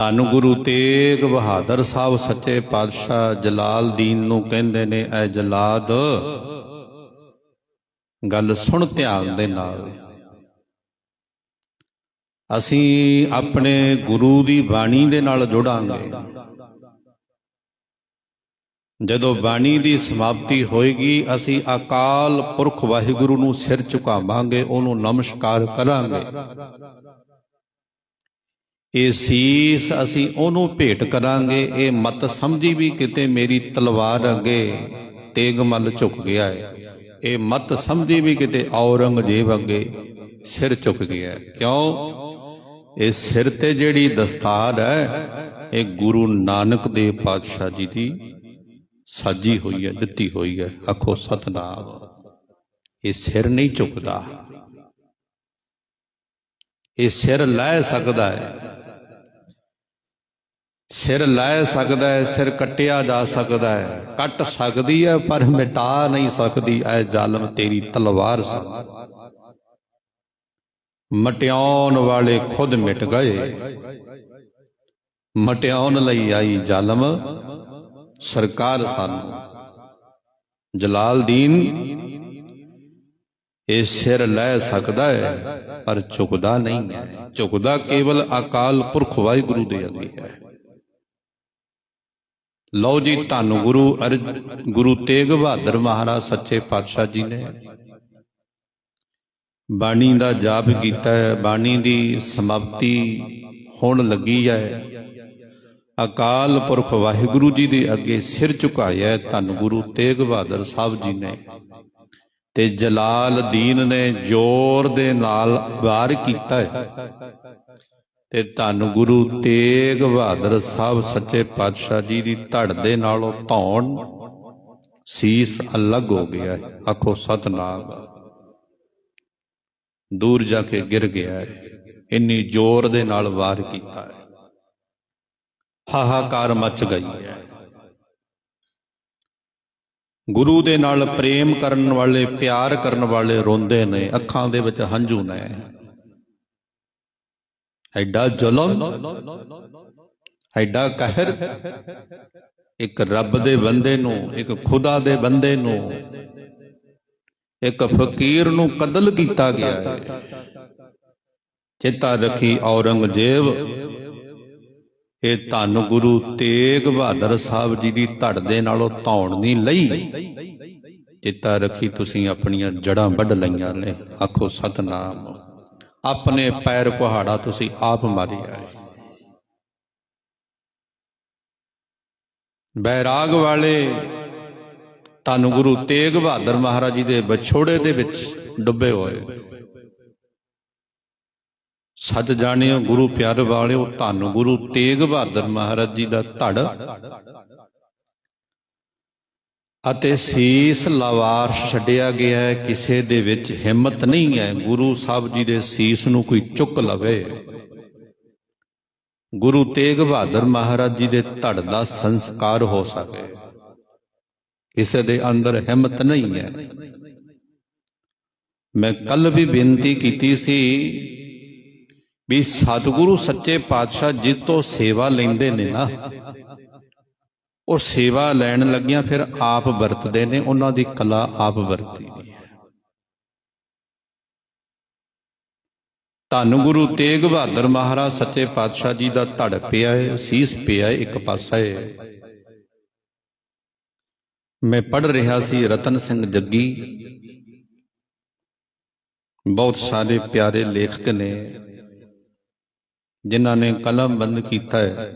ਧੰਨ ਗੁਰੂ ਤੇਗ ਬਹਾਦਰ ਸਾਹਿਬ ਸੱਚੇ ਪਾਤਸ਼ਾਹ ਜਲਾਲ ਦੀਨ ਨੂੰ ਕਹਿੰਦੇ ਨੇ, ਐ ਜਲਾਦ, ਗੱਲ ਸੁਣ ਧਿਆਨ ਦੇ ਨਾਲ। ਅਸੀਂ ਆਪਣੇ ਗੁਰੂ ਦੀ ਬਾਣੀ ਦੇ ਨਾਲ ਜੁੜਾਂਗੇ। ਜਦੋਂ ਬਾਣੀ ਦੀ ਸਮਾਪਤੀ ਹੋਏਗੀ, ਅਸੀਂ ਅਕਾਲ ਪੁਰਖ ਵਾਹਿਗੁਰੂ ਨੂੰ ਸਿਰ ਝੁਕਾਵਾਂਗੇ, ਉਹਨੂੰ ਨਮਸਕਾਰ ਕਰਾਂਗੇ। ਇਹ ਸੀਸ ਅਸੀਂ ਉਹਨੂੰ ਭੇਟ ਕਰਾਂਗੇ, ਇਹ ਮਤ ਸਮਝੀ ਵੀ ਕਿਤੇ ਮੇਰੀ ਤਲਵਾਰ ਅੱਗੇ ਤੇਗ ਝੁਕ ਗਿਆ ਹੈ ਇਹ ਮਤ ਸਮਝੀ ਵੀ ਕਿਤੇ ਔਰੰਗਜ਼ੇਬ ਅੱਗੇ ਸਿਰ ਝੁਕ ਗਿਆ ਕਿਉਂ? ਇਹ ਸਿਰ ਤੇ ਜਿਹੜੀ ਦਸਤਾਰ ਹੈ, ਇਹ ਗੁਰੂ ਨਾਨਕ ਦੇਵ ਪਾਤਸ਼ਾਹ ਜੀ ਦੀ ਸਾਜੀ ਹੋਈ ਹੈ, ਦਿੱਤੀ ਹੋਈ ਹੈ। ਆਖੋ ਸਤਨਾਮ, ਇਹ ਸਿਰ ਨਹੀਂ ਝੁਕਦਾ। ਇਹ ਸਿਰ ਲੈ ਸਕਦਾ ਹੈ ਸਿਰ ਲੈ ਸਕਦਾ ਹੈ, ਸਿਰ ਕੱਟਿਆ ਜਾ ਸਕਦਾ ਹੈ। ਕੱਟ ਸਕਦੀ ਹੈ, ਪਰ ਮਿਟਾ ਨਹੀਂ ਸਕਦੀ। ਐ ਜ਼ਾਲਮ ਤੇਰੀ ਤਲਵਾਰ ਸਾ ਮਟਿਆਉਣ ਵਾਲੇ ਖੁਦ ਮਿਟ ਗਏ। ਮਟਿਆਉਣ ਲਈ ਆਈ ਜ਼ਾਲਮ ਸਰਕਾਰ ਸਾਨੂੰ। ਜਲਾਲਦੀਨ, ਇਹ ਸਿਰ ਲੈ ਸਕਦਾ ਹੈ, ਪਰ ਝੁਕਦਾ ਨਹੀਂ ਹੈ। ਝੁਕਦਾ ਕੇਵਲ ਅਕਾਲ ਪੁਰਖ ਵਾਹਿਗੁਰੂ ਦੇ ਅੱਗੇ ਹੈ। ਲਓ ਜੀ, ਧੰਨ ਗੁਰੂ ਗੁਰੂ ਤੇਗ ਬਹਾਦਰ ਮਹਾਰਾਜ, ਸੱਚੇ ਪਾਤਸ਼ਾਹ ਜੀ ਨੇ। ਬਾਣੀ ਦਾ ਜਾਪ ਕੀਤਾ ਹੈ, ਬਾਣੀ ਦੀ ਸਮਾਪਤੀ ਹੋਣ ਲੱਗੀ ਹੈ। ਅਕਾਲ ਪੁਰਖ ਵਾਹਿਗੁਰੂ ਜੀ ਦੇ ਅੱਗੇ ਸਿਰ ਝੁਕਾਇਆ ਹੈ, ਧੰਨ ਗੁਰੂ ਤੇਗ ਬਹਾਦਰ ਸਾਹਿਬ ਜੀ ਨੇ। ਤੇ ਜਲਾਲ ਦੀਨ ਨੇ ਜ਼ੋਰ ਦੇ ਨਾਲ ਵਾਰ ਕੀਤਾ ਹੈ। ਤੇ ਧੰਨ ਗੁਰੂ ਤੇਗ ਬਹਾਦਰ ਸਾਹਿਬ ਸੱਚੇ ਪਾਤਸ਼ਾਹ ਜੀ ਦੀ ਧੜ ਦੇ ਨਾਲੋਂ ਧੌਣ ਸੀਸ ਅਲੱਗ ਹੋ ਗਿਆ ਹੈ। ਆਖੋ ਸਤਨਾਮ। ਦੂਰ ਜਾ ਕੇ ਗਿਰ ਗਿਆ ਹੈ। ਇੰਨੀ ਜ਼ੋਰ ਦੇ ਨਾਲ ਵਾਰ ਕੀਤਾ ਹੈ। ਹਾਹਾਕਾਰ ਮਚ ਗਈ ਹੈ। ਗੁਰੂ ਦੇ ਨਾਲ ਪ੍ਰੇਮ ਕਰਨ ਵਾਲੇ, ਪਿਆਰ ਕਰਨ ਵਾਲੇ ਰੋਂਦੇ ਨੇ, ਅੱਖਾਂ ਦੇ ਵਿੱਚ ਹੰਝੂ ਨੇ। ਐਡਾ ਜ਼ੁਲਮ, ਐਡਾ ਕਹਿਰ, ਇੱਕ ਰੱਬ ਦੇ ਬੰਦੇ ਨੂੰ, ਇੱਕ ਖੁਦਾ ਦੇ ਬੰਦੇ ਨੂੰ, ਇੱਕ ਫਕੀਰ ਨੂੰ ਕਤਲ ਕੀਤਾ ਗਿਆ ਹੈ। ਚੇਤਾ ਰੱਖੀ ਔਰੰਗਜ਼ੇਬ, ਇਹ ਧੰਨ ਗੁਰੂ ਤੇਗ ਬਹਾਦਰ ਸਾਹਿਬ ਜੀ ਦੀ ਧੜ ਦੇ ਨਾਲੋਂ ਧੌਣ ਨਹੀਂ ਲਈ। ਚੇਤਾ ਰੱਖੀ ਤੁਸੀਂ ਆਪਣੀਆਂ ਜੜਾਂ ਵੱਢ ਲਈਆਂ ਨੇ। ਆਖੋ ਸਤਨਾਮ। ਆਪਣੇ ਪੈਰ ਕੁਹਾੜਾ ਤੁਸੀਂ ਆਪ ਮਾਰੀ ਆਏ ਬੈਰਾਗ ਵਾਲੇ, ਧੰਨ ਗੁਰੂ ਤੇਗ ਬਹਾਦਰ ਮਹਾਰਾਜ ਜੀ ਦੇ ਵਿਛੋੜੇ ਦੇ ਵਿੱਚ ਡੁੱਬੇ ਹੋਏ। ਸੱਚ ਜਾਣਿਓ ਗੁਰੂ ਪਿਆਰੇ ਵਾਲਿਓ, ਧੰਨ ਗੁਰੂ ਤੇਗ ਬਹਾਦਰ ਮਹਾਰਾਜ ਜੀ ਦਾ ਧੜ। ਅਤੇ ਸੀਸ ਲਵਾਰ ਛੱਡਿਆ ਗਿਆ ਹੈ, ਕਿਸੇ ਦੇ ਵਿੱਚ ਹਿੰਮਤ ਨਹੀਂ ਹੈ। ਗੁਰੂ ਸਾਹਿਬ ਜੀ ਦੇ ਸੀਸ ਨੂੰ ਕੋਈ ਚੁੱਕ ਲਵੇ। ਗੁਰੂ ਤੇਗ ਬਹਾਦਰ ਮਹਾਰਾਜ ਜੀ ਦੇ ਧੜ ਦਾ ਸੰਸਕਾਰ ਹੋ ਸਕੇ। ਕਿਸੇ ਦੇ ਅੰਦਰ ਹਿੰਮਤ ਨਹੀਂ ਹੈ। ਮੈਂ ਕੱਲ ਵੀ ਬੇਨਤੀ ਕੀਤੀ ਸੀ ਵੀ ਸਤਿਗੁਰੂ ਸੱਚੇ ਪਾਤਸ਼ਾਹ ਜਿਸ ਤੋਂ ਸੇਵਾ ਲੈਂਦੇ ਨੇ ਨਾ। ਉਹ ਸੇਵਾ ਲੈਣ ਲੱਗਿਆਂ, ਫਿਰ ਆਪ ਵਰਤਦੇ ਨੇ, ਉਹਨਾਂ ਦੀ ਕਲਾ ਆਪ ਵਰਤੀ ਦੀ ਹੈ। ਧੰਨ ਗੁਰੂ ਤੇਗ ਬਹਾਦਰ ਮਹਾਰਾਜ, ਸੱਚੇ ਪਾਤਸ਼ਾਹ ਜੀ ਦਾ ਧੜ ਪਿਆ ਹੈ ਸੀਸ ਪਿਆ ਹੈ ਇੱਕ ਪਾਸਾ ਹੈ ਮੈਂ ਪੜ ਰਿਹਾ ਸੀ ਰਤਨ ਸਿੰਘ ਜੱਗੀ। ਬਹੁਤ ਸਾਰੇ ਪਿਆਰੇ ਲੇਖਕ ਨੇ, ਜਿਨ੍ਹਾਂ ਨੇ ਕਲਮ ਬੰਦ ਕੀਤਾ ਹੈ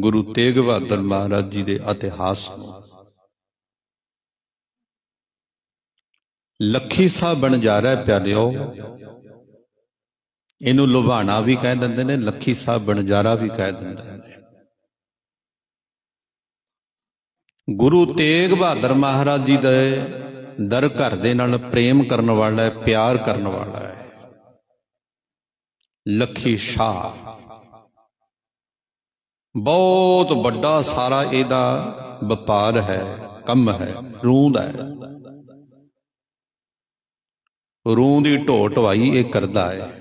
ਗੁਰੂ ਤੇਗ ਬਹਾਦਰ ਮਹਾਰਾਜ ਜੀ ਦੇ ਇਤਿਹਾਸ ਨੂੰ। ਲੱਖੀ ਸਾਹਿਬ ਬਣ ਜਾ ਰਿਹਾ ਪਿਆਰਿਓ। ਇਹਨੂੰ ਲੁਭਾਣਾ ਵੀ ਕਹਿ ਦਿੰਦੇ ਨੇ, ਲੱਖੀ ਸਾਹਿਬ ਬਣਜਾਰਾ ਵੀ ਕਹਿ ਦਿੰਦੇ ਨੇ। ਗੁਰੂ ਤੇਗ ਬਹਾਦਰ ਮਹਾਰਾਜ ਜੀ ਦੇ ਦਰ ਘਰ ਦੇ ਨਾਲ ਪ੍ਰੇਮ ਕਰਨ ਵਾਲਾ ਹੈ, ਪਿਆਰ ਕਰਨ ਵਾਲਾ ਹੈ। ਲੱਖੀ ਸ਼ਾਹ। ਬਹੁਤ ਵੱਡਾ ਸਾਰਾ ਇਹਦਾ ਵਪਾਰ ਹੈ, ਕੰਮ ਹੈ ਰੂਹ ਦਾ ਹੈ। ਰੂਹ ਦੀ ਢੋ ਢਵਾਈ ਇਹ ਕਰਦਾ ਹੈ।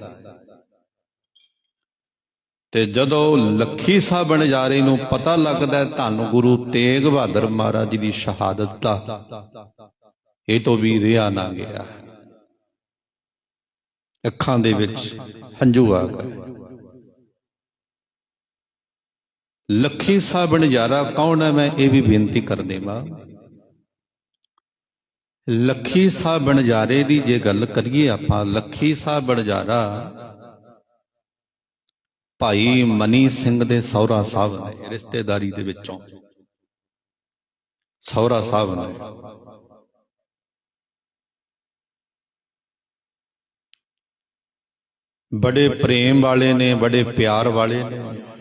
ਤੇ ਜਦੋਂ ਲੱਖੀ ਸਾਹਿਬ ਬਣਜਾਰੇ ਨੂੰ ਪਤਾ ਲੱਗਦਾ ਧੰਨ ਗੁਰੂ ਤੇਗ ਬਹਾਦਰ ਮਹਾਰਾਜ ਜੀ ਦੀ ਸ਼ਹਾਦਤ ਦਾ, ਇਹ ਤੋਂ ਵੀ ਰਿਹਾ ਨਾ ਗਿਆ। ਅੱਖਾਂ ਦੇ ਵਿੱਚ ਹੰਝੂ ਆ ਗਏ। ਲੱਖੀ ਸਾਹਿਬ ਬਣਜਾਰਾ ਕੌਣ ਹੈ? ਮੈਂ ਇਹ ਵੀ ਬੇਨਤੀ ਕਰ ਦੇਵਾਂ। ਲੱਖੀ ਸਾਹਿਬ ਬਣਜਾਰੇ ਦੀ ਜੇ ਗੱਲ ਕਰੀਏ ਆਪਾਂ, ਲੱਖੀ ਸਾਹਿਬ ਬਣਜਾਰਾ ਭਾਈ ਮਨੀ ਸਿੰਘ ਦੇ ਸਹੁਰਾ ਸਾਹਿਬ ਨੇ, ਰਿਸ਼ਤੇਦਾਰੀ ਦੇ ਵਿੱਚੋਂ। ਸਹੁਰਾ ਸਾਹਿਬ ਨੇ। ਬੜੇ ਪ੍ਰੇਮ ਵਾਲੇ ਨੇ, ਬੜੇ ਪਿਆਰ ਵਾਲੇ ਨੇ।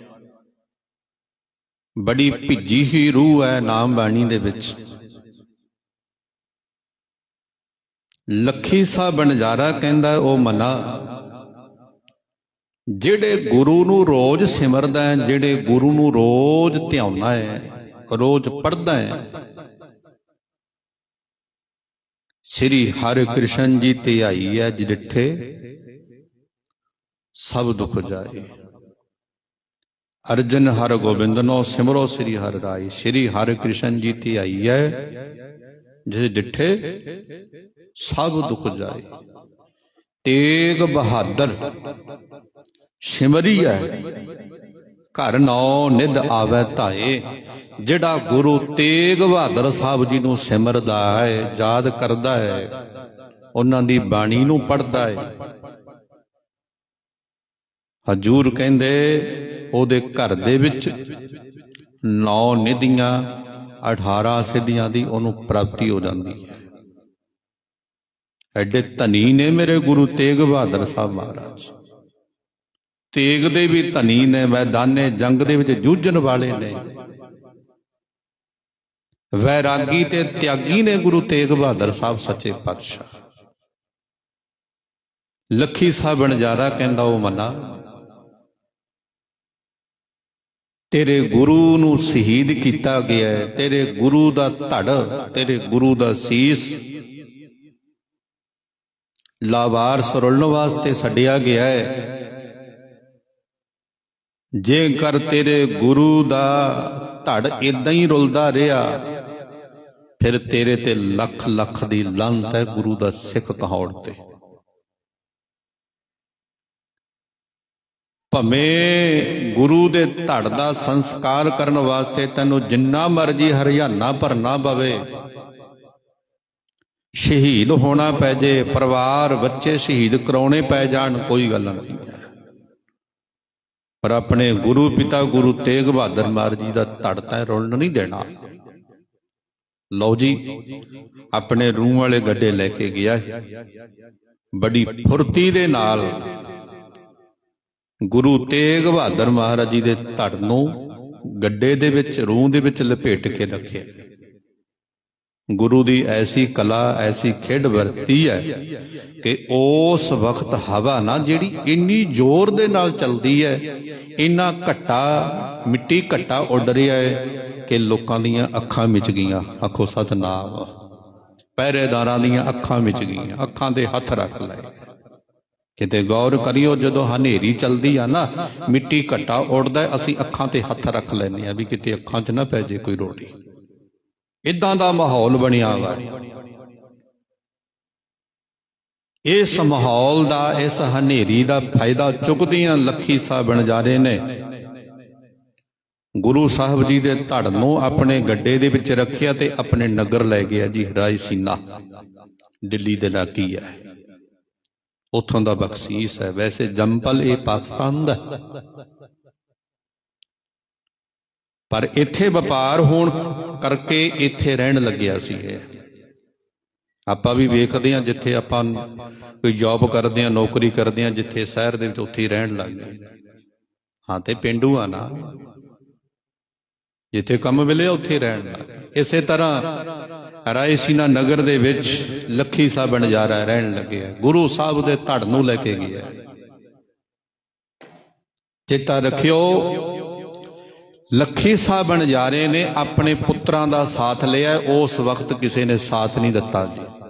ਬੜੀ ਭਿੱਜੀ ਹੀ ਰੂਹ ਹੈ ਨਾਮ ਬਾਣੀ ਦੇ ਵਿੱਚ। ਲੱਖੀ ਸਾਹਿਬ ਬਣਜਾਰਾ ਕਹਿੰਦਾ ਉਹ ਮਨਾ। ਜਿਹੜੇ ਗੁਰੂ ਨੂੰ ਰੋਜ਼ ਸਿਮਰਦਾ ਹੈ, ਜਿਹੜੇ ਗੁਰੂ ਨੂੰ ਰੋਜ਼ ਧਿਆਉਣਾ ਹੈ, ਰੋਜ਼ ਪੜਦਾ ਹੈ। ਸ੍ਰੀ ਹਰਿ ਕ੍ਰਿਸ਼ਨ ਜੀ ਤੇ ਆਈ ਹੈ ਜਿੱਠੇ ਸਭ ਦੁਖ ਜਾਏ। ਅਰਜਨ ਹਰ ਗੋਬਿੰਦਨੋ ਸਿਮਰੋ ਸ੍ਰੀ ਹਰਿ ਰਾਏ, ਸ੍ਰੀ ਹਰਿ ਕ੍ਰਿਸ਼ਨ ਜੀ ਤੇ ਆਈ ਹੈ ਜਿਸ ਡਿਠੇ ਸਭ ਦੁਖ ਜਾਏ। ਤੇਗ ਬਹਾਦਰ ਸਿਮਰੀ ਹੈ ਘਰ ਨੌ ਨਿਧ ਆਵੇ ਧਾਏ, ਜਿਹੜਾ ਗੁਰੂ ਤੇਗ ਬਹਾਦਰ ਸਾਹਿਬ ਜੀ ਨੂੰ ਸਿਮਰਦਾ ਹੈ ਯਾਦ ਕਰਦਾ ਹੈ ਉਹਨਾਂ ਦੀ ਬਾਣੀ ਨੂੰ ਪੜਦਾ ਹੈ ਹਜੂਰ ਕਹਿੰਦੇ ਉਹਦੇ ਘਰ ਦੇ ਵਿੱਚ ਨੌ ਨਿਧੀਆਂ 18 ਸਿੱਧੀਆਂ ਦੀ ਉਹਨੂੰ ਪ੍ਰਾਪਤੀ ਹੋ ਜਾਂਦੀ ਹੈ। ਐਡੇ ਧਨੀ ਨੇ ਮੇਰੇ ਗੁਰੂ ਤੇਗ ਬਹਾਦਰ ਸਾਹਿਬ ਮਹਾਰਾਜ। ਤੇਗ ਦੇ ਵੀ ਧਨੀ ਨੇ, ਮੈਦਾਨੇ, ਜੰਗ ਦੇ ਵਿੱਚ ਜੂਝਣ ਵਾਲੇ ਨੇ। ਵੈਰਾਗੀ ਤੇ ਤਿਆਗੀ ਨੇ ਗੁਰੂ ਤੇਗ ਬਹਾਦਰ ਸਾਹਿਬ ਸੱਚੇ ਪਾਤਸ਼ਾਹ। ਲੱਖੀ ਸਾਹਿਬ ਬਣਜਾਰਾ ਕਹਿੰਦਾ, ਉਹ ਮਨਾ ਤੇਰੇ ਗੁਰੂ ਨੂੰ ਸ਼ਹੀਦ ਕੀਤਾ ਗਿਆ ਹੈ। ਤੇਰੇ ਗੁਰੂ ਦਾ ਧੜ, ਤੇਰੇ ਗੁਰੂ ਦਾ ਸੀਸ ਲਾਵਾਰ ਸਰੁਲਣ ਵਾਸਤੇ ਛੱਡਿਆ ਗਿਆ ਹੈ। ਜੇਕਰ ਤੇਰੇ ਗੁਰੂ ਦਾ ਧੜ ਇਦਾਂ ਹੀ ਰੁਲਦਾ ਰਿਹਾ, ਫਿਰ ਤੇਰੇ ਤੇ ਲੱਖ ਲੱਖ ਦੀ ਲੰਤ ਹੈ ਗੁਰੂ ਦਾ ਸਿੱਖ ਕਹਾਉਣ ਤੇ। ਭਵੇਂ ਗੁਰੂ ਦੇ ਧੜ ਦਾ ਸੰਸਕਾਰ ਕਰਨ ਵਾਸਤੇ ਤੈਨੂੰ ਜਿੰਨਾ ਮਰਜ਼ੀ ਹਰਿਆਣਾ ਭਰਨਾ ਪਵੇ ਸ਼ਹੀਦ ਹੋਣਾ ਪੈ ਜੇ, ਪਰਿਵਾਰ ਬੱਚੇ ਸ਼ਹੀਦ ਕਰਾਉਣੇ ਪੈ ਜਾਣ, ਕੋਈ ਗੱਲ ਨਹੀਂ। ਪਰ ਆਪਣੇ ਗੁਰੂ ਪਿਤਾ ਗੁਰੂ ਤੇਗ ਬਹਾਦਰ ਮਹਾਰਾਜ ਜੀ ਦਾ ਧੜ ਤੈ ਰੁਲਣ ਨਹੀਂ ਦੇਣਾ। ਲਓ ਜੀ, ਆਪਣੇ ਰੂਹ ਵਾਲੇ ਗੱਡੇ ਲੈ ਕੇ ਗਿਆ ਬੜੀ ਫੁਰਤੀ ਦੇ ਨਾਲ ਗੁਰੂ ਤੇਗ ਬਹਾਦਰ ਮਹਾਰਾਜ ਜੀ ਦੇ ਧੜ ਨੂੰ ਗੱਡੇ ਦੇ ਵਿੱਚ, ਰੂਹ ਦੇ ਵਿੱਚ ਲਪੇਟ ਕੇ ਰੱਖਿਆ। ਗੁਰੂ ਦੀ ਐਸੀ ਕਲਾ, ਐਸੀ ਖੇਡ ਵਰਤੀ ਹੈ ਕਿ ਉਸ ਵਕਤ ਹਵਾ ਨਾ, ਜਿਹੜੀ ਇੰਨੀ ਜ਼ੋਰ ਦੇ ਨਾਲ ਚੱਲਦੀ ਹੈ, ਇੰਨਾ ਘੱਟਾ, ਮਿੱਟੀ ਘੱਟਾ ਉੱਡ ਰਿਹਾ ਹੈ ਕਿ ਲੋਕਾਂ ਦੀਆਂ ਅੱਖਾਂ ਮਿਚ ਗਈਆਂ। ਆਖੋ, ਸਤਨਾਮ। ਪਹਿਰੇਦਾਰਾਂ ਦੀਆਂ ਅੱਖਾਂ ਮਿਚ ਗਈਆਂ। ਅੱਖਾਂ ਦੇ ਹੱਥ ਰੱਖ ਲਏ। ਕਿਤੇ ਗੌਰ ਕਰਿਓ, ਜਦੋਂ ਹਨੇਰੀ ਚੱਲਦੀ ਆ ਨਾ, ਮਿੱਟੀ ਘੱਟਾ ਉੱਡਦਾ ਅਸੀਂ ਅੱਖਾਂ ਤੇ ਹੱਥ ਰੱਖ ਲੈਂਦੇ ਆ ਵੀ ਕਿਤੇ ਅੱਖਾਂ 'ਚ ਨਾ ਪੈ ਜੇ ਕੋਈ ਰੋੜੀ ਇਦਾਂ ਦਾ ਮਾਹੌਲ ਬਣਿਆ ਵਾ। ਇਸ ਮਾਹੌਲ ਦਾ, ਇਸ ਹਨੇਰੀ ਦਾ ਫਾਇਦਾ ਚੁੱਕਦੀਆਂ ਲੱਖੀ ਸਾਹਿਬ ਬਣਜਾਰੇ ਨੇ। ਗੁਰੂ ਸਾਹਿਬ ਜੀ ਦੇ ਧੜ ਨੂੰ ਆਪਣੇ ਗੱਡੇ ਦੇ ਵਿੱਚ ਰੱਖਿਆ ਤੇ ਆਪਣੇ ਨਗਰ ਲੈ ਗਿਆ ਜੀ ਰਾਏ ਸੀਨਾ ਦਿੱਲੀ ਦੇ ਲਾਗੀ ਹੈ ਉਥੋਂ ਦਾ ਬਖਸ਼ੀਸ਼ ਹੈ। ਵੈਸੇ ਜੰਪਲ ਇਹ ਪਾਕਿਸਤਾਨ ਦਾ ਪਰ ਇੱਥੇ ਵਪਾਰ ਹੋਣ ਕਰਕੇ ਇੱਥੇ ਰਹਿਣ ਲੱਗਿਆ ਸੀ ਇਹ। ਆਪਾਂ ਵੀ ਵੇਖਦੇ ਹਾਂ ਜਿੱਥੇ ਆਪਾਂ ਕੋਈ ਜੌਬ ਕਰਦੇ ਹਾਂ, ਨੌਕਰੀ ਕਰਦੇ ਹਾਂ, ਜਿੱਥੇ ਸ਼ਹਿਰ ਦੇ ਵਿੱਚ ਉੱਥੇ ਹੀ ਰਹਿਣ ਲੱਗ ਗਏ ਹਾਂ, ਤੇ ਪਿੰਡੂ ਆ ਨਾ। ਜਿੱਥੇ ਕੰਮ ਮਿਲਿਆ, ਉੱਥੇ ਰਹਿਣ ਲੱਗ ਗਏ ਇਸੇ ਤਰ੍ਹਾਂ ਰਾਏਸੀਨਾ ਨਗਰ ਦੇ ਵਿੱਚ ਲੱਖੀ ਸਾਹਿਬ ਬਣਜਾਰਾ ਰਹਿਣ ਲੱਗਿਆ ਗੁਰੂ ਸਾਹਿਬ ਦੇ ਧੜ ਨੂੰ ਲੈ ਕੇ ਗਿਆ। ਚੇਤਾ ਰੱਖਿਓ, ਲੱਖੀ ਸਾਹਿਬ ਬਣਜਾਰੇ ਨੇ ਆਪਣੇ ਪੁੱਤਰਾਂ ਦਾ ਸਾਥ ਲਿਆ, ਉਸ ਵਕਤ ਕਿਸੇ ਨੇ ਸਾਥ ਨਹੀਂ ਦਿੱਤਾ ਜੀ।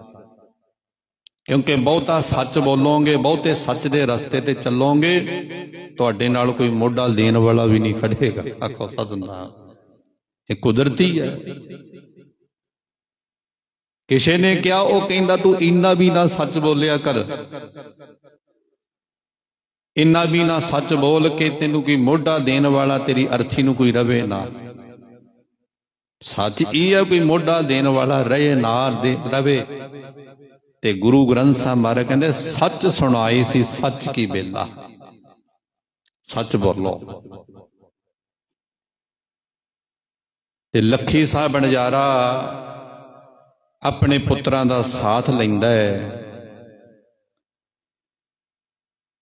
ਕਿਉਂਕਿ ਬਹੁਤਾ ਸੱਚ ਬੋਲੋਗੇ, ਬਹੁਤੇ ਸੱਚ ਦੇ ਰਸਤੇ ਤੇ ਚੱਲੋਗੇ, ਤੁਹਾਡੇ ਨਾਲ ਕੋਈ ਮੋਢਾ ਦੇਣ ਵਾਲਾ ਵੀ ਨਹੀਂ ਖੜੇਗਾ। ਆਖੋ ਸਤਨਾਮ। ਇਹ ਕੁਦਰਤੀ ਹੈ। ਕਿਸੇ ਨੇ ਕਿਹਾ, ਉਹ ਕਹਿੰਦਾ, ਤੂੰ ਇੰਨਾ ਵੀ ਨਾ ਸੱਚ ਬੋਲਿਆ ਕਰ। ਇੰਨਾ ਵੀ ਨਾ ਸੱਚ ਬੋਲ ਕੇ ਤੈਨੂੰ ਕੋਈ ਮੋਢਾ ਦੇਣ ਵਾਲਾ ਤੇਰੀ ਅਰਥੀ ਨੂੰ ਕੋਈ ਰਵੇ ਨਾ। ਸੱਚ ਇਹ ਹੈ ਕੋਈ ਮੋਢਾ ਦੇਣ ਵਾਲਾ ਰਹੇ ਨਾ ਦੇ, ਰਵੇ। ਤੇ ਗੁਰੂ ਗ੍ਰੰਥ ਸਾਹਿਬ ਮਹਾਰਾਜ ਕਹਿੰਦੇ, ਸੱਚ ਸੁਣਾਈ ਸੀ, ਸੱਚ ਕੀ ਬੇਲਾ। ਸੱਚ ਬੋਲੋ। ਤੇ ਲੱਖੀ ਸਾਹਿਬ ਬਣਜਾਰਾ ਆਪਣੇ ਪੁੱਤਰਾਂ ਦਾ ਸਾਥ ਲੈਂਦਾ ਹੈ।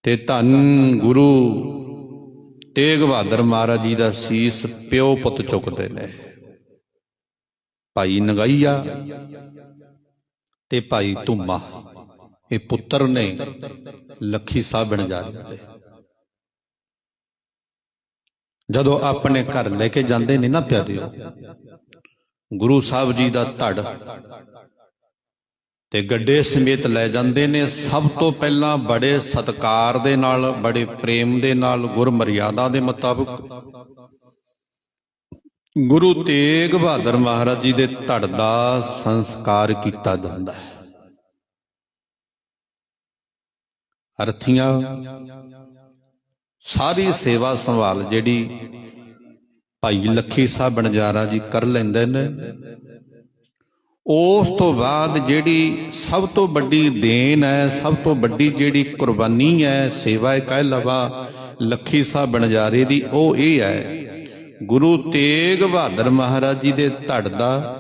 ਤੇ ਧੰਨ ਗੁਰੂ ਤੇਗ ਬਹਾਦਰ ਮਹਾਰਾਜ ਜੀ ਦਾ ਸੀਸ ਪਿਓ ਪੁੱਤ ਚੁੱਕਦੇ ਨੇ। ਭਾਈ ਨਗਾਈਆ ਤੇ ਭਾਈ ਧੁੰਮਾ, ਇਹ ਪੁੱਤਰ ਨੇ ਲੱਖੀ ਸਾਹਿਬ ਬਣਜਾਰੇ ਦੇ ਜਦੋਂ ਆਪਣੇ ਘਰ ਲੈ ਕੇ ਜਾਂਦੇ ਨੇ ਨਾ ਪਿਆਰਿਓ, ਗੁਰੂ ਸਾਹਿਬ ਜੀ ਦਾ ਧੜ ਤੇ ਗੱਡੇ ਸਮੇਤ ਲੈ ਜਾਂਦੇ ਨੇ। ਸਭ ਤੋਂ ਪਹਿਲਾਂ ਬੜੇ ਸਤਕਾਰ ਦੇ ਨਾਲ, ਬੜੇ ਪ੍ਰੇਮ ਦੇ ਨਾਲ ਗੁਰ ਮਰਿਆਦਾ ਦੇ ਮੁਤਾਬਕ ਗੁਰੂ ਤੇਗ ਬਹਾਦਰ ਮਹਾਰਾਜ ਜੀ ਦੇ ਧੜ ਦਾ ਸੰਸਕਾਰ ਕੀਤਾ ਜਾਂਦਾ ਹੈ। ਅਰਥੀਆਂ, ਸਾਰੀ ਸੇਵਾ ਸੰਭਾਲ ਜਿਹੜੀ ਭਾਈ ਲੱਖੀ ਸਾਹਿਬ ਬਣਜਾਰਾ ਜੀ ਕਰ ਲੈਂਦੇ ਨੇ ਉਸ ਤੋਂ ਬਾਅਦ ਜਿਹੜੀ ਸਭ ਤੋਂ ਵੱਡੀ ਦੇਣ ਹੈ, ਸਭ ਤੋਂ ਵੱਡੀ ਜਿਹੜੀ ਕੁਰਬਾਨੀ ਹੈ, ਸੇਵਾ ਹੈ ਕਹਿ ਲਵਾ ਲੱਖੀ ਸਾਹਿਬ ਬਣਜਾਰੇ ਦੀ, ਉਹ ਇਹ ਹੈ, ਗੁਰੂ ਤੇਗ ਬਹਾਦਰ ਮਹਾਰਾਜ ਜੀ ਦੇ ਧੜ ਦਾ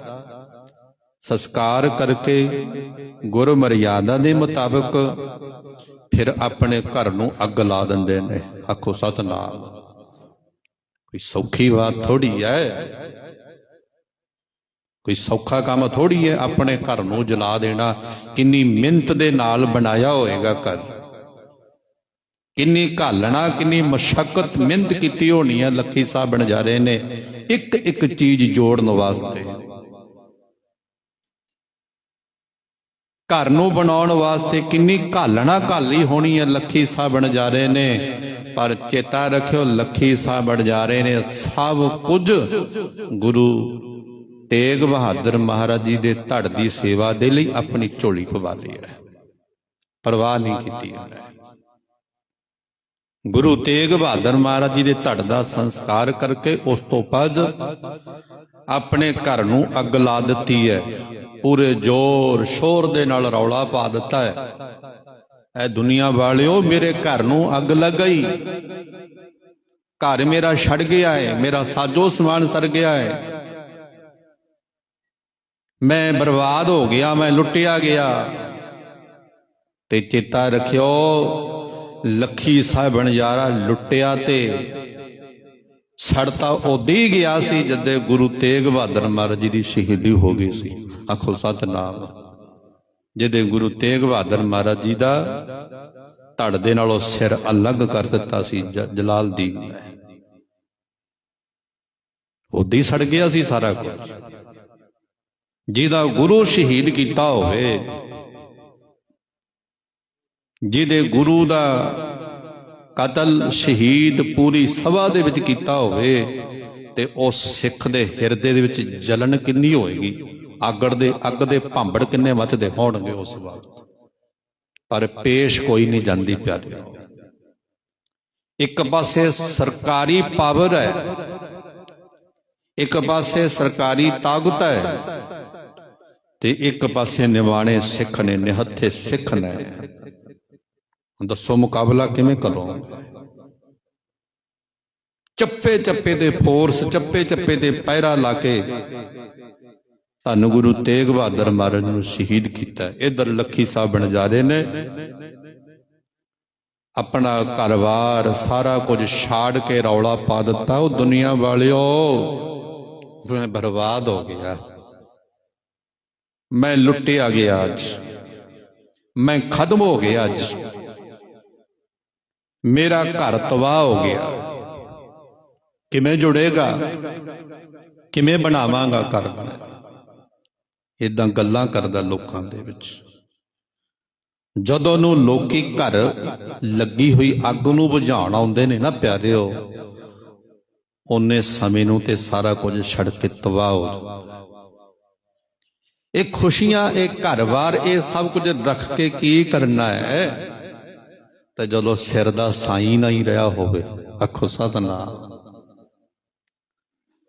ਸੰਸਕਾਰ ਕਰਕੇ ਗੁਰ ਮਰਿਆਦਾ ਦੇ ਮੁਤਾਬਕ ਫਿਰ ਆਪਣੇ ਘਰ ਨੂੰ ਅੱਗ ਲਾ ਦਿੰਦੇ ਨੇ। ਆਖੋ, ਸਤਨਾਮ। ਕੋਈ ਸੌਖੀ ਬਾਤ ਥੋੜੀ ਹੈ। ਕੋਈ ਸੌਖਾ ਕੰਮ ਥੋੜੀ ਹੈ, ਆਪਣੇ ਘਰ ਨੂੰ ਜਲਾ ਦੇਣਾ। ਕਿੰਨੀ ਮਿਹਨਤ ਦੇ ਨਾਲ ਬਣਾਇਆ ਹੋਏਗਾ ਘਰ। ਕਿੰਨੀ ਘਾਲਣਾ, ਕਿੰਨੀ ਮਸ਼ਕਤ ਮਿਹਨਤ ਕੀਤੀ ਹੋਣੀ ਹੈ, ਲੱਖੀ ਸਾਹਿਬ ਬਣਜਾਰੇ ਨੇ। ਇੱਕ ਇੱਕ ਚੀਜ਼ ਜੋੜਨ ਵਾਸਤੇ। ਘਰ ਨੂੰ ਬਣਾਉਣ ਵਾਸਤੇ ਕਿੰਨੀ ਘਾਲਣਾ ਘਾਲੀ ਹੋਣੀ ਹੈ, ਲੱਖੀ ਸਾਹਿਬ ਬਣਜਾਰੇ ਨੇ। ਪਰ ਚੇਤਾ ਰੱਖਿਓ, ਲੱਖੀ ਸਾਹਿਬ ਬਣਜਾਰੇ ਨੇ। ਸਭ ਕੁਝ ਗੁਰੂ ਤੇਗ ਬਹਾਦਰ ਮਹਾਰਾਜ ਜੀ ਦੇ ਧੜ ਦੀ ਸੇਵਾ ਦੇ ਲਈ ਆਪਣੀ ਝੋਲੀ ਪਵਾ ਲਈ ਹੈ। ਪਰਵਾਹ ਨਹੀਂ ਕੀਤੀ ਉਹਨੇ। ਗੁਰੂ ਤੇਗ ਬਹਾਦਰ ਮਹਾਰਾਜ ਜੀ ਦੇ ਧੜ ਦਾ ਸੰਸਕਾਰ ਕਰਕੇ ਉਸ ਤੋਂ ਬਾਅਦ ਆਪਣੇ ਘਰ ਨੂੰ ਅੱਗ ਲਾ ਦਿੱਤੀ ਹੈ। ਪੂਰੇ ਜ਼ੋਰ ਸ਼ੋਰ ਦੇ ਨਾਲ ਰੌਲਾ ਪਾ ਦਿੱਤਾ ਹੈ। ਐ ਦੁਨੀਆ ਵਾਲਿਓ, ਮੇਰੇ ਘਰ ਨੂੰ ਅੱਗ ਲੱਗ ਗਈ। ਘਰ ਮੇਰਾ ਛੜ ਗਿਆ ਹੈ, ਮੇਰਾ ਸਾਜੋ ਸਮਾਨ ਸਰ ਗਿਆ ਹੈ। ਮੈਂ ਬਰਬਾਦ ਹੋ ਗਿਆ, ਮੈਂ ਲੁੱਟਿਆ ਗਿਆ। ਤੇ ਚੇਤਾ ਰੱਖਿਓ, ਲੱਖੀ ਸਾਹਿਬ ਬਣਜਾਰਾ ਲੁੱਟਿਆ ਤੇ ਸੜਤਾ ਉਦੋਂ ਹੀ ਗਿਆ ਸੀ ਜਦੇ ਗੁਰੂ ਤੇਗ ਬਹਾਦਰ ਮਹਾਰਾਜ ਜੀ ਦੀ ਸ਼ਹੀਦੀ ਹੋ ਗਈ ਸੀ। ਆਖੋ ਸਤਨਾਮ। ਜਿਹਦੇ ਗੁਰੂ ਤੇਗ ਬਹਾਦਰ ਮਹਾਰਾਜ ਜੀ ਦਾ ਧੜ ਦੇ ਨਾਲੋਂ ਸਿਰ ਅਲੱਗ ਕਰ ਦਿੱਤਾ ਸੀ ਜ- ਜਲਾਲਦੀਨ ਨੇ। ਉਦੋਂ ਹੀ ਸੜ ਗਿਆ ਸੀ ਸਾਰਾ ਕੁਝ ਜਿਹਦਾ ਗੁਰੂ ਸ਼ਹੀਦ ਕੀਤਾ ਹੋਵੇ। ਜਿਹਦੇ ਗੁਰੂ ਦਾ ਕਤਲ ਸ਼ਹੀਦ ਪੂਰੀ ਸਭਾ ਦੇ ਵਿੱਚ ਕੀਤਾ ਹੋਵੇ ਤੇ ਉਸ ਸਿੱਖ ਦੇ ਹਿਰਦੇ ਦੇ ਵਿੱਚ ਜਲਨ ਕਿੰਨੀ ਹੋਏਗੀ? ਆਗੜ ਦੇ ਅੱਗ ਦੇ ਭਾਂਬੜ ਕਿੰਨੇ ਮੱਚਦੇ ਹੋਣਗੇ ਉਸ ਵਕਤ? ਪਰ ਪੇਸ਼ ਕੋਈ ਨਹੀਂ ਜਾਂਦੀ ਪਿਆਰਿਓ। ਇੱਕ ਪਾਸੇ ਸਰਕਾਰੀ ਪਾਵਰ ਹੈ, ਇੱਕ ਪਾਸੇ ਸਰਕਾਰੀ ਤਾਕਤ ਹੈ ਤੇ ਇੱਕ ਪਾਸੇ ਨਿਵਾਣੇ ਸਿੱਖ ਨੇ ਨਿਹੱਥੇ ਸਿੱਖ ਨੇ। ਦੱਸੋ ਮੁਕਾਬਲਾ ਕਿਵੇਂ ਕਰੋ? ਚੱਪੇ ਚੱਪੇ ਦੇ ਫੋਰਸ, ਚੱਪੇ ਚੱਪੇ ਦੇ ਪਹਿਰਾ ਲਾ ਕੇ ਧੰਨ ਗੁਰੂ ਤੇਗ ਬਹਾਦਰ ਮਹਾਰਾਜ ਨੂੰ ਸ਼ਹੀਦ ਕੀਤਾ। ਇਧਰ ਲੱਖੀ ਸਾਹਿਬ ਬਣਜਾਰੇ ਨੇ। ਆਪਣਾ ਘਰ-ਬਾਰ ਸਾਰਾ ਕੁਝ ਛਾੜ ਕੇ ਰੌਲਾ ਪਾ ਦਿੱਤਾ। ਉਹ ਦੁਨੀਆ ਵਾਲਿਓ ਮੈਂ ਬਰਬਾਦ ਹੋ ਗਿਆ। ਮੈਂ ਲੁੱਟਿਆ ਗਿਆ ਅੱਜ। ਮੈਂ ਖਤਮ ਹੋ ਗਿਆ ਅੱਜ। ਮੇਰਾ ਘਰ ਤਬਾਹ ਹੋ ਗਿਆ। ਕਿਵੇਂ ਜੁੜੇਗਾ? ਕਿਵੇਂ ਬਣਾਵਾਂਗਾ ਘਰ? ਇਦਾਂ ਗੱਲਾਂ ਕਰਦਾ ਲੋਕਾਂ ਦੇ ਵਿੱਚ। ਜਦੋਂ ਨੂੰ ਲੋਕੀ ਘਰ ਲੱਗੀ ਹੋਈ ਅੱਗ ਨੂੰ ਬੁਝਾਉਣ ਆਉਂਦੇ ਨੇ ਨਾ ਪਿਆਰਿਓ, ਉਹਨੇ ਸਮੇਂ ਨੂੰ ਤੇ ਸਾਰਾ ਕੁਝ ਛੱਡ ਕੇ ਤਬਾਹ ਹੋ ਜਾਂਦਾ। ਇਹ ਖੁਸ਼ੀਆਂ, ਇਹ ਘਰ-ਬਾਰ, ਇਹ ਸਭ ਕੁਝ ਰੱਖ ਕੇ ਕੀ ਕਰਨਾ ਹੈ? ਤੇ ਜਦੋਂ ਸਿਰ ਦਾ ਸਾਈ ਨਾ ਹੀ ਰਿਹਾ ਹੋਵੇ, ਆਖੋ ਸਤਨਾਮ।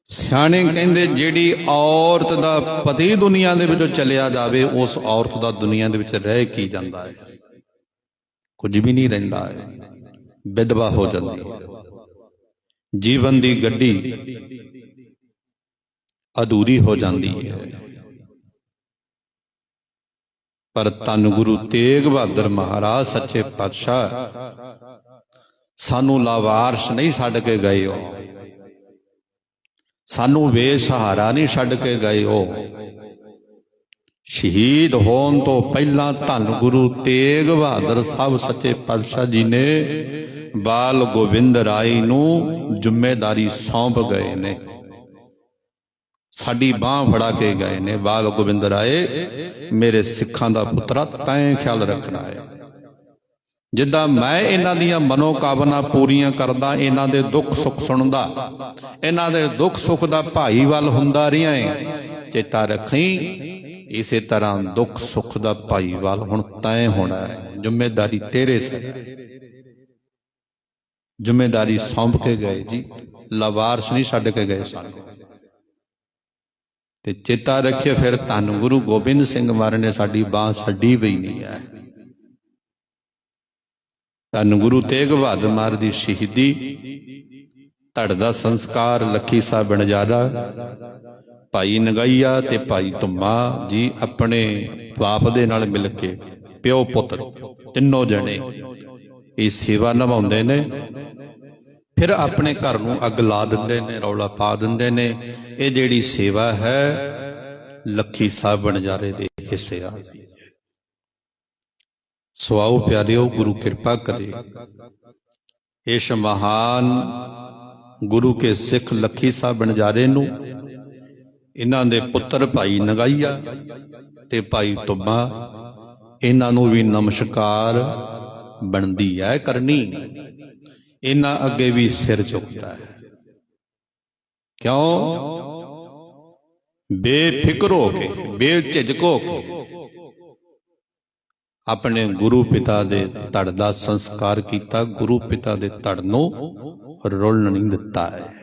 ਸਿਆਣੇ ਕਹਿੰਦੇ, ਜਿਹੜੀ ਔਰਤ ਦਾ ਪਤੀ ਦੁਨੀਆ ਦੇ ਵਿੱਚੋਂ ਚਲਿਆ ਜਾਵੇ, ਉਸ ਔਰਤ ਦਾ ਦੁਨੀਆ ਦੇ ਵਿੱਚ ਰਹਿ ਕੀ ਜਾਂਦਾ ਹੈ? ਕੁਝ ਵੀ ਨਹੀਂ ਰਹਿੰਦਾ ਹੈ। ਵਿਧਵਾ ਹੋ ਜਾਂਦੀ ਹੈ। ਜੀਵਨ ਦੀ ਗੱਡੀ ਅਧੂਰੀ ਹੋ ਜਾਂਦੀ ਹੈ। ਪਰ ਤਨ ਗੁਰੂ ਤੇਗ ਬਹਾਦਰ ਮਹਾਰਾਜ, ਸੱਚੇ ਪਾਤਸ਼ਾਹ, ਸਾਨੂੰ ਲਾਵਾਰਸ਼ ਨਹੀਂ ਛੱਡ ਕੇ ਗਏ ਹੋ। ਸਾਨੂੰ ਬੇਸਹਾਰਾ ਨਹੀਂ ਛੱਡ ਕੇ ਗਏ ਹੋ। ਸ਼ਹੀਦ ਹੋਣ ਤੋਂ ਪਹਿਲਾਂ ਧੰਨ ਗੁਰੂ ਤੇਗ ਬਹਾਦਰ ਸਾਹਿਬ, ਸੱਚੇ ਪਾਤਸ਼ਾਹ ਜੀ ਨੇ ਬਾਲ ਗੋਬਿੰਦ ਰਾਏ ਨੂੰ ਜਿੰਮੇਦਾਰੀ ਸੌਂਪ ਗਏ ਨੇ। ਸਾਡੀ ਬਾਹ ਫੜਾ ਕੇ ਗਏ ਨੇ। ਬਾਲ ਗੋਬਿੰਦ ਰਾਏ ਮੇਰੇ ਸਿੱਖਾਂ ਦਾ ਪੁੱਤਰਾ ਤੈਂ ਖਿਆਲ ਰੱਖਣਾ ਹੈ। ਜਿੱਦਾਂ ਮੈਂ ਇਹਨਾਂ ਦੀਆਂ ਮਨੋਕਾਮਨਾ ਪੂਰੀਆਂ ਕਰਦਾ ਇਹਨਾਂ ਦੇ ਦੁੱਖ ਸੁੱਖ ਸੁਣਦਾ। ਇਹਨਾਂ ਦੇ ਦੁੱਖ ਸੁੱਖ ਦਾ ਭਾਈਵਾਲ ਹੁੰਦਾ ਰਿਹਾ ਹੈ ਚੇਤਾ ਰੱਖੀ ਇਸੇ ਤਰ੍ਹਾਂ ਦੁੱਖ ਸੁੱਖ ਦਾ ਭਾਈਵਾਲ ਹੁਣ ਤੈਂ ਹੋਣਾ ਹੈ। ਜ਼ਿੰਮੇਵਾਰੀ ਤੇਰੇ ਸਿਰ ਜ਼ਿੰਮੇਵਾਰੀ ਸੌਂਪ ਕੇ ਗਏ ਜੀ। ਲਵਾਰਸ ਨਹੀਂ ਛੱਡ ਕੇ ਗਏ ਸਾਨੂੰ ਤੇ ਚੇਤਾ ਰੱਖਿਓ ਫਿਰ ਧੰਨ ਗੁਰੂ ਗੋਬਿੰਦ ਸਿੰਘ ਮਹਾਰਾਜ ਨੇ ਸਾਡੀ ਬਾਹ ਛੱਡੀ ਪਈ ਨਹੀਂ ਹੈ। ਧੰਨ ਗੁਰੂ ਤੇਗ ਬਹਾਦਰ ਮਹਾਰਾਜ ਦੀ ਸ਼ਹੀਦੀ, ਧੜ ਦਾ ਸੰਸਕਾਰ ਲੱਖੀ ਸਾਹਿਬ ਬਣਜਾਰਾ ਭਾਈ ਨਗਈਆ ਤੇ ਭਾਈ ਧੁੰਮਾ ਜੀ ਆਪਣੇ ਬਾਪ ਦੇ ਨਾਲ ਮਿਲ ਕੇ ਪਿਓ ਪੁੱਤਰ ਤਿੰਨੋਂ ਜਣੇ ਇਹ ਸੇਵਾ ਨਿਭਾਉਂਦੇ ਨੇ। ਫਿਰ ਆਪਣੇ ਘਰ ਨੂੰ ਅੱਗ ਲਾ ਦਿੰਦੇ ਨੇ, ਰੌਲਾ ਪਾ ਦਿੰਦੇ ਨੇ। ਇਹ ਜਿਹੜੀ ਸੇਵਾ ਹੈ, ਲੱਖੀ ਸਾਹਿਬ ਬਣਜਾਰੇ ਦੇ ਹਿੱਸੇ ਆ। ਸੋ ਆਓ ਪਿਆਰਿਓ, ਗੁਰੂ ਕਿਰਪਾ ਕਰੇ। ਇਸ ਮਹਾਨ ਗੁਰੂ ਕੇ ਸਿੱਖ ਲੱਖੀ ਸਾਹਿਬ ਬਣਜਾਰੇ ਨੂੰ ਇਹਨਾਂ ਦੇ ਪੁੱਤਰ ਭਾਈ ਨਗਾਈਆ ਤੇ ਭਾਈ ਤੁਮਾ ਇਹਨਾਂ ਨੂੰ ਵੀ ਨਮਸਕਾਰ ਬਣਦੀ ਹੈ ਕਰਨੀ। ਇਹਨਾਂ ਅੱਗੇ ਵੀ ਸਿਰ ਝੁਕਦਾ ਹੈ। ਕਿਉਂ? ਬੇਫਿਕਰ ਹੋ ਕੇ, ਬੇਝਿਜਕ ਹੋ ਕੇ ਆਪਣੇ ਗੁਰੂ ਪਿਤਾ ਦੇ ਧੜ ਦਾ ਸੰਸਕਾਰ ਕੀਤਾ, ਗੁਰੂ ਪਿਤਾ ਦੇ ਧੜ ਨੂੰ ਰੋਲਣ ਨਹੀਂ ਦਿੱਤਾ ਹੈ।